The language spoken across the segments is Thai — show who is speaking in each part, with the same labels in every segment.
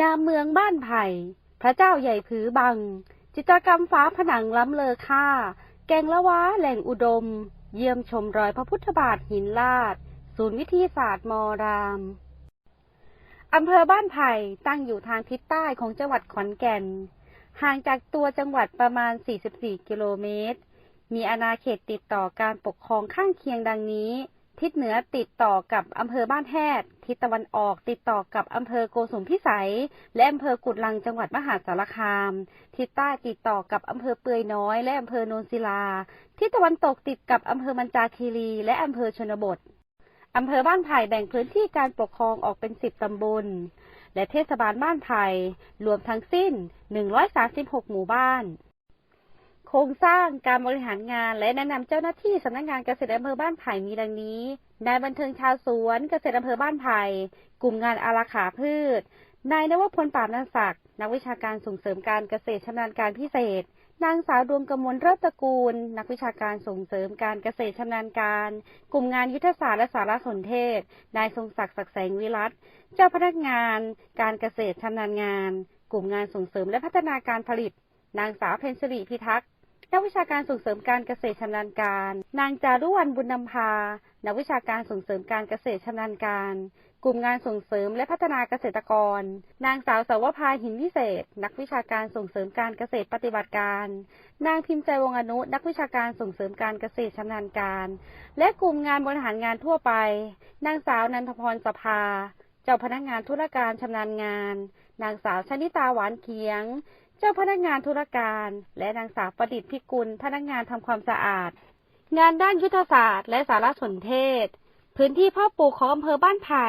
Speaker 1: นามเมืองบ้านไผ่ พระเจ้าใหญ่ผือบัง จิตรกรรมฝาผนังล้ำเลอค่า แกงละว้าแหล่งอุดม เยี่ยมชมรอยพระพุทธบาทหินลาด ศูนย์วิทยาศาสตร์มอรามอำเภอบ้านไผ่ตั้งอยู่ทางทิศใต้ของจังหวัดขอนแก่น ห่างจากตัวจังหวัดประมาณ 44 กิโลเมตร มีอาณาเขตติดต่อการปกครองข้างเคียงดังนี้ ทิศเหนือติดต่อกับอำเภอบ้านแฮดทิศตะวันออกติดต่อกับอำเภอโกสุมพิสัย และอำเภอกุดลังจังหวัดมหาสารคาม ทิศใต้ติดต่อกับอำเภอเปือยน้อย และอำเภอโนนศิลา ทิศตะวันตกติดกับอำเภอมันจาคีรี และอำเภอชนบทอำเภอบ้านไผ่แบ่งพื้นที่การปกครองออกเป็นสิบตำบล และเทศบาลบ้านไผ่รวมทั้งสิ้น 136 หมู่บ้าน ครงสร้างการบริหารงานและแนะนำเจ้าหน้าที่สำนักงานเกษตรอำเภอบ้านไผ่มีดังนี้ นายบันเทิงชาวสวนเกษตรอำเภอบ้านไผ่ กลุ่มงานอาราขาพืช นายนวพลปราบนันศักดิ์นักวิชาการส่งเสริมการเกษตรชำนาญการพิเศษ นางสาวดวงกมลเริศตระกูล นักวิชาการส่งเสริมการเกษตรชำนาญการ กลุ่มงานยุทธศาสตร์และสารสนเทศ นายทรงศักดิ์ศักดิ์แสงวิรัตเจ้าพนักงาน การเกษตรชำนาญงาน กลุ่มงานส่งเสริมและพัฒนาการผลิต นางสาวเพนสิริพิทักษ์ นักวิชาการส่งเสริมการเกษตรชำนาญการ นางจารุวรรณบุญนำพา นักวิชาการส่งเสริมการเกษตรชำนาญการ กลุ่มงานส่งเสริมและพัฒนาเกษตรกร นางสาวสาวภาหินวิเศษ นักวิชาการส่งเสริมการเกษตรปฏิบัติการ นางพิมพ์ใจวงอนุ นักวิชาการส่งเสริมการเกษตรชำนาญการ และกลุ่มงานบริหารงานทั่วไป นางสาวนันทพรสภา เจ้าพนักงานธุรการชำนาญงาน นางสาวชนิตาหวานเขียง จ้าพนักงานธุรการ และนางสาวประดิษฐ์พิกุลพนักงานทำความสะอาด งานด้านยุทธศาสตร์และสารสนเทศ พื้นที่เพาะปลูกของอำเภอบ้านไผ่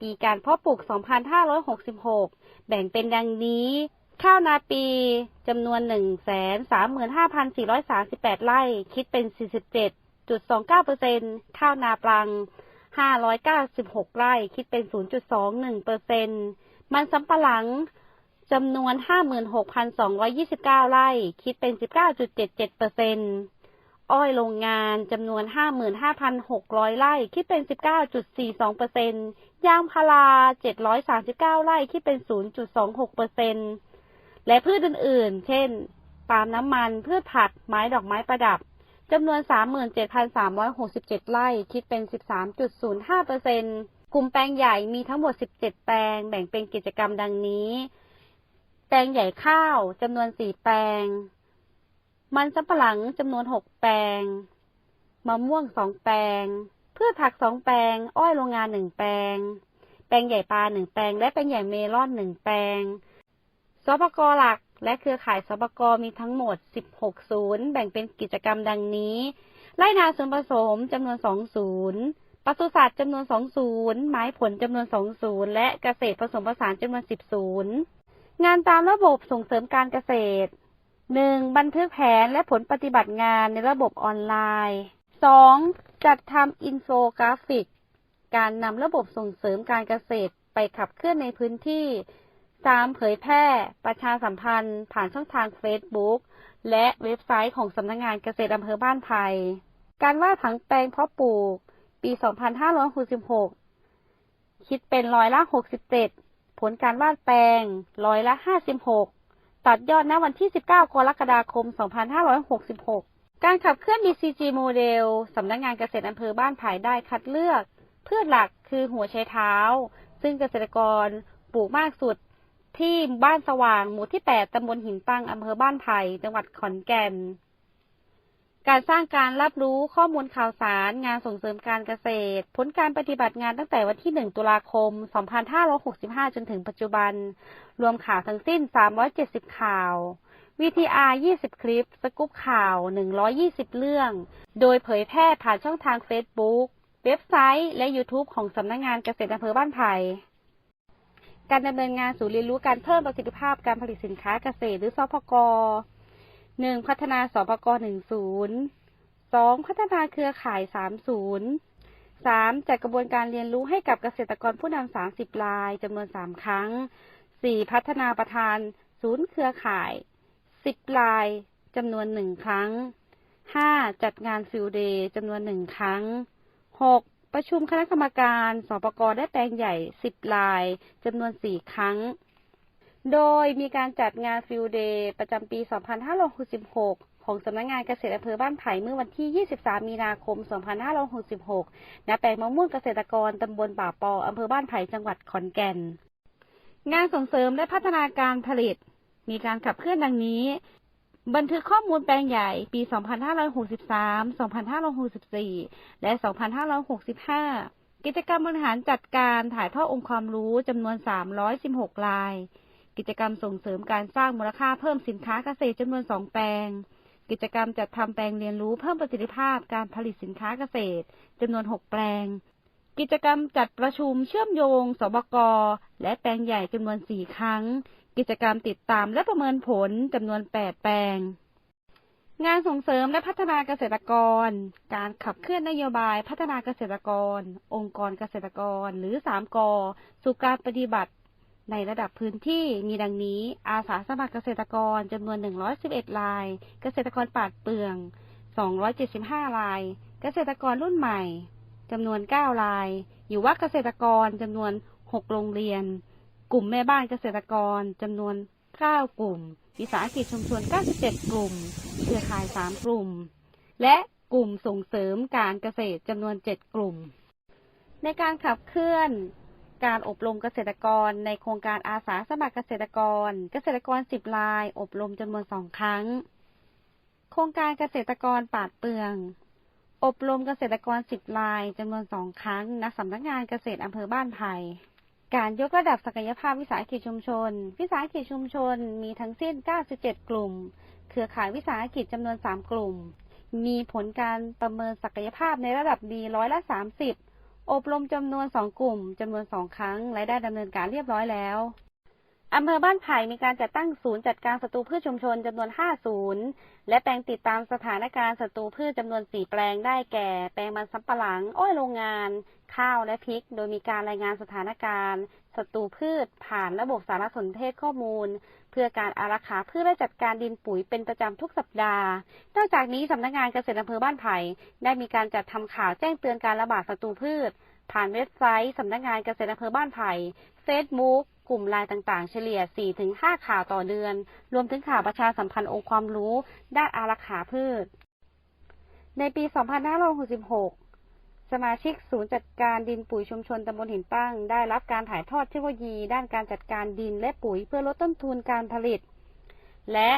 Speaker 1: ปีการเพาะปลูก 2566 แบ่งเป็นดังนี้ ข้าวนาปีจำนวน 135,438 ไร่ คิดเป็น 47.29%ข้าวนาปลัง 596 ไร่ คิดเป็น 0.21%มันสำปะหลัง จำนวน 56,229 ไร่ คิดเป็น 19.77%อ้อยโรงงานจำนวน 55,600 ไร่ คิดเป็น 19.42%ยางพารา 739 ไร่ คิดเป็น 0.26%และพืชอื่น ๆ เช่น ปาล์มน้ำมัน พืชผัก ไม้ดอกไม้ประดับ จำนวน 37,367 ไร่ คิดเป็น 13.05%กลุ่มแปลงใหญ่มีทั้งหมด 17 แปลง แบ่งเป็นกิจกรรมดังนี้ แปลงใหญ่ข้าวจำนวน4แปลง มันสำปะหลังจำนวน6แปลง มะม่วง2แปลง พืชผัก2แปลง อ้อยโรงงาน1แปลง แปลงใหญ่ปลา1แปลง และแปลงใหญ่เมลอน1แปลงสปกหลักและเครือข่ายสปกมีทั้งหมด 16 ศูนย์ แบ่งเป็นกิจกรรมดังนี้ ไร่นาส่วนผสมจำนวน 2 ศูนย์ปศุสัตว์จำนวน 2 ศูนย์ ไม้ผลจำนวน 2 ศูนย์ และเกษตรผสมผสานจำนวน 10 ศูนย์ งานตามระบบส่งเสริมการเกษตร 1. บันทึกแผนและผลปฏิบัติงานในระบบออนไลน์ 2. จัดทำอินโฟกราฟิก การนำระบบส่งเสริมการเกษตรไปขับเคลื่อนในพื้นที่ 3. เผยแพร่ ประชาสัมพันธ์ ผ่านช่องทาง Facebook และเว็บไซต์ของสำนักงงานเกษตรอำเภอบ้านไผ่การวาดผังแปลงเพาะปลูก ปี 2566 คิดเป็นร้อยละ 67 ผลการวาดแปลงร้อยละ56ตัดยอดณวันที่ 19 กรกฎาคม 2566 การขับเคลื่อน BCG โมเดล สำนักงงานเกษตรอำเภอบ้านไผ่ได้คัดเลือก พืชหลักคือหัวไชเท้า ซึ่งเกษตรกรปลูกมากสุดที่บ้านสว่างหมู่ที่ 8 ตำบลหินตั้งอำเภอบ้านไผ่จังหวัดขอนแก่น การสร้างการรับรู้ข้อมูลข่าวสาร งานส่งเสริมการเกษตร ผลการปฏิบัติงานตั้งแต่วันที่ 1 ตุลาคม 2565 จนถึงปัจจุบัน รวมข่าวทั้งสิ้น 370 ข่าว VTR 20 คลิป สกู๊ปข่าว 120 เรื่อง โดยเผยแพร่ผ่านช่องทาง Facebook เว็บไซต์และ YouTube ของสำนักงงานเกษตรอำเภอบ้านไผ่การดำเนินงานศูนย์เรียนรู้การเพิ่มประสิทธิภาพการผลิตสินค้าเกษตรหรือสพก 1. พัฒนาสพก10 2. พัฒนาเครือข่าย30 3. จัดกระบวนการเรียนรู้ให้กับเกษตรกรผู้นำ30รายจำนวน3ครั้ง 4. พัฒนาประธานศูนย์เครือข่าย10รายจำนวน1ครั้ง 5. จัดงานฟิลเดย์จำนวน1ครั้ง 6. ประชุมคณะกรรมการสปกได้แปลงใหญ่10รายจำนวน4ครั้ง โดยมีการจัดงานฟิลเดย์ประจำปี 2566 ของสำนักงานเกษตรอำเภอบ้านไผ่เมื่อวันที่ 23 มีนาคม 2566 ณ แปลงมะม่วงเกษตรกรตำบลป่าปออำเภอบ้านไผ่จังหวัดขอนแก่น งานส่งเสริมและพัฒนาการผลิต มีการขับเคลื่อนดังนี้ บันทึกข้อมูลแปลงใหญ่ปี 2563 2564 และ 2565 กิจกรรมบริหารจัดการถ่ายทอดองค์ความรู้จำนวน 316 ราย กิจกรรมส่งเสริมการสร้างมูลค่าเพิ่มสินค้าเกษตรจำนวน2แปลง กิจกรรมจัดทำแปลงเรียนรู้เพิ่มประสิทธิภาพการผลิตสินค้าเกษตรจำนวน6แปลง กิจกรรมจัดประชุมเชื่อมโยง สบก และแปลงใหญ่จำนวน4ครั้ง กิจกรรมติดตามและประเมินผลจำนวน8แปลงงานส่งเสริมและพัฒนาเกษตรกร การขับเคลื่อนนโยบายพัฒนาเกษตรกร องค์กรเกษตรกร หรือ3กสู่การปฏิบัติ ในระดับพื้นที่มีดังนี้อาสาสมัครเกษตรกรจำนวน 111ราย เกษตรกรปาดเปลือง 275ราย เกษตรกรรุ่นใหม่จำนวน 9 ราย อยู่ว่าเกษตรกรจำนวน 6 โรงเรียน กลุ่มแม่บ้านเกษตรกรจำนวน 9 กลุ่ม วิสาหกิจชุมชน 97 กลุ่ม เครือข่าย 3 กลุ่ม และกลุ่มส่งเสริมการเกษตรจำนวน 7 กลุ่ม ในการขับเคลื่อน การอบรมเกษตรกรในโครงการอาสาสมัครเกษตรกร เกษตรกร10ราย อบรมจำนวน2ครั้ง โครงการเกษตรกรปาดเปลือง อบรมเกษตรกร10รายจำนวน2ครั้ง ณสำนักงานเกษตรอำเภอบ้านไผ่การยกระดับศักยภาพวิสาหกิจชุมชน วิสาหกิจชุมชนมีทั้งสิ้น 97 กลุ่ม เครือข่ายวิสาหกิจจำนวน 3 กลุ่ม มีผลการประเมินศักยภาพในระดับดีร้อยละ 30 อบรมจำนวน 2 กลุ่มจำนวน 2 ครั้งและได้ดำเนินการเรียบร้อยแล้ว อำเภอบ้านไผ่มีการจัดตั้งศูนย์จัดการศัตรูพืชชุมชนจำนวน 5 ศูนย์ และแปลงติดตามสถานการณ์ศัตรูพืชจำนวน 4 แปลงได้แก่ แปลงมันสำปะหลัง อ้อยโรงงาน ข้าวและพริก โดยมีการรายงานสถานการณ์ศัตรูพืช ผ่านระบบสารสนเทศข้อมูล เพื่อการอารักขาพืชและจัดการดินปุ๋ยเป็นประจำทุกสัปดาห์ นอกจากนี้สำนักงานเกษตรอำเภอบ้านไผ่ได้มีการจัดทำข่าวแจ้งเตือนการระบาดศัตรูพืช ผ่านเว็บไซต์สำนักงานเกษตรอำเภอบ้านไผ่เฟซบุ๊ กลุ่มไลน์ต่างๆ เฉลี่ย 4-5 ข่าวต่อเดือน รวมถึงข่าวประชาสัมพันธ์องค์ความรู้ ด้านอารักขาพืช ในปี 2566 สมาชิกศูนย์จัดการดินปุ๋ยชุมชนตำบลหินตั้ง ได้รับการถ่ายทอดเทคโนโลยี ด้านการจัดการดินและปุ๋ยเพื่อลดต้นทุนการผลิต และ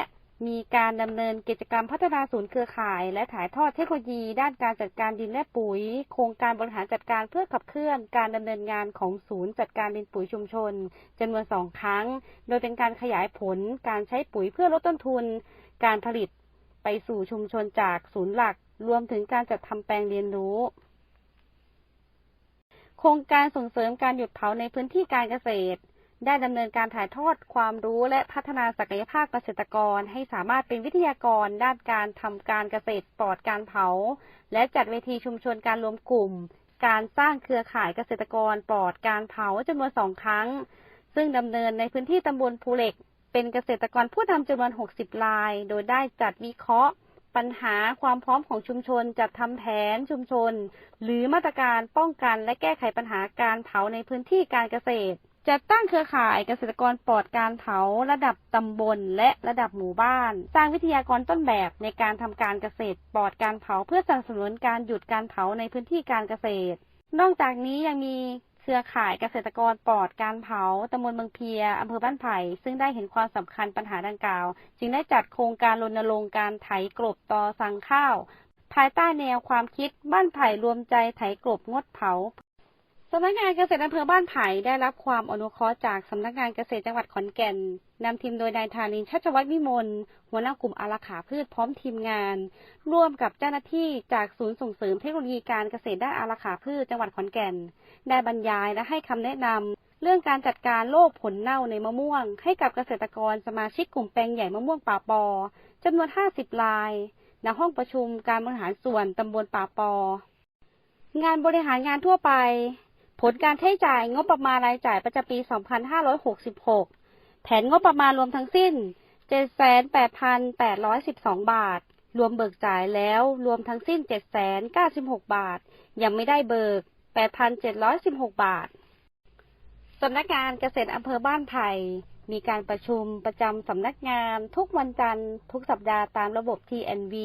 Speaker 1: มีการดำเนินกิจกรรมพัฒนาศูนย์เครือข่าย และถ่ายทอดเทคโนโลยี ด้านการจัดการดินและปุ๋ย โครงการบริหารจัดการเพื่อขับเคลื่อนการดำเนินงานของศูนย์จัดการดินปุ๋ยชุมชนจำนวนสองครั้ง โดยเป็นการขยายผลการใช้ปุ๋ยเพื่อลดต้นทุน การผลิตไปสู่ชุมชนจากศูนย์หลัก รวมถึงการจัดทำแปลงเรียนรู้โครงการส่งเสริมการหยุดเผาในพื้นที่การเกษตร ได้ดำเนินการถ่ายทอดความรู้และพัฒนาศักยภาพเกษตรกร ให้สามารถเป็นวิทยากรด้านการทำการเกษตรปลอดการเผา และจัดเวทีชุมชนการรวมกลุ่ม การสร้างเครือข่ายเกษตรกรปลอดการเผาจำนวนสองครั้ง ซึ่งดำเนินในพื้นที่ตำบลภูเหล็ก เป็นเกษตรกรผู้ทำจำนวน 60 ราย โดยได้จัดวิเคราะห์ ปัญหาความพร้อมของชุมชนจัดทำแผนชุมชน หรือมาตรการป้องกันและแก้ไขปัญหาการเผาในพื้นที่การเกษตร จัดตั้งเครือข่ายเกษตรกรปลอดการเผาระดับตำบลและระดับหมู่บ้าน สร้างวิทยากรต้นแบบในการทำการเกษตรปลอดการเผาเพื่อสนับสนุนการหยุดการเผาในพื้นที่การเกษตร นอกจากนี้ยังมีเครือข่ายเกษตรกรปลอดการเผาตำบลเมืองเพียอำเภอบ้านไผ่ ซึ่งได้เห็นความสำคัญปัญหาดังกล่าว จึงได้จัดโครงการรณรงค์การไถกลบต่อสั่งข้าว ภายใต้แนวความคิดบ้านไผ่รวมใจไถกลบงดเผา สำนักงานเกษตรอำเภอบ้านไผ่ได้รับความอนุเคราะห์จากสำนักงานเกษตรจังหวัดขอนแก่นนำทีมโดยนายธานินชัชวัฒน์วิมลหัวหน้ากลุ่มอารักขาพืชพร้อมทีมงาน ร่วมกับเจ้าหน้าที่จากศูนย์ส่งเสริมเทคโนโลยีการเกษตรด้านอารักขาพืชจังหวัดขอนแก่น ได้บรรยายและให้คำแนะนำเรื่องการจัดการโรคผลเน่าในมะม่วง ให้กับเกษตรกรสมาชิกกลุ่มแปลงใหญ่มะม่วงป่าปอจำนวน 50รายณห้องประชุมการบริหารส่วนตำบลป่าปอ งานบริหารงานทั่วไป ผลการใช้จ่ายงบประมาณรายจ่ายประจำปี 2566 แผนงบประมาณรวมทั้งสิ้น 78,812 บาท รวมเบิกจ่ายแล้วรวมทั้งสิ้น796 บาท ยังไม่ได้เบิก 8,716 บาท สำนักงานเกษตรอำเภอบ้านไผ่มีการประชุมประจำสำนักงานทุกวันจันทร์ทุกสัปดาห์ตามระบบ TNV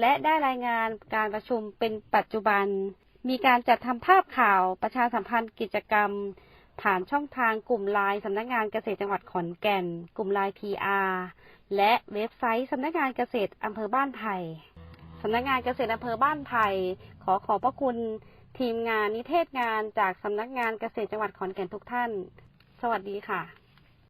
Speaker 1: และได้รายงานการประชุมเป็นปัจจุบัน มีการจัดทำภาพข่าวประชาสัมพันธ์กิจกรรม ผ่านช่องทางกลุ่มไลน์สำนักงานเกษตรจังหวัดขอนแก่น กลุ่มไลน์ PR และเว็บไซต์สำนักงานเกษตรอำเภอบ้านไผ่สำนักงานเกษตรอำเภอบ้านไผ่ขอขอบพระคุณทีมงานนิเทศงานจากสำนักงานเกษตรจังหวัดขอนแก่นทุกท่าน สวัสดีค่ะ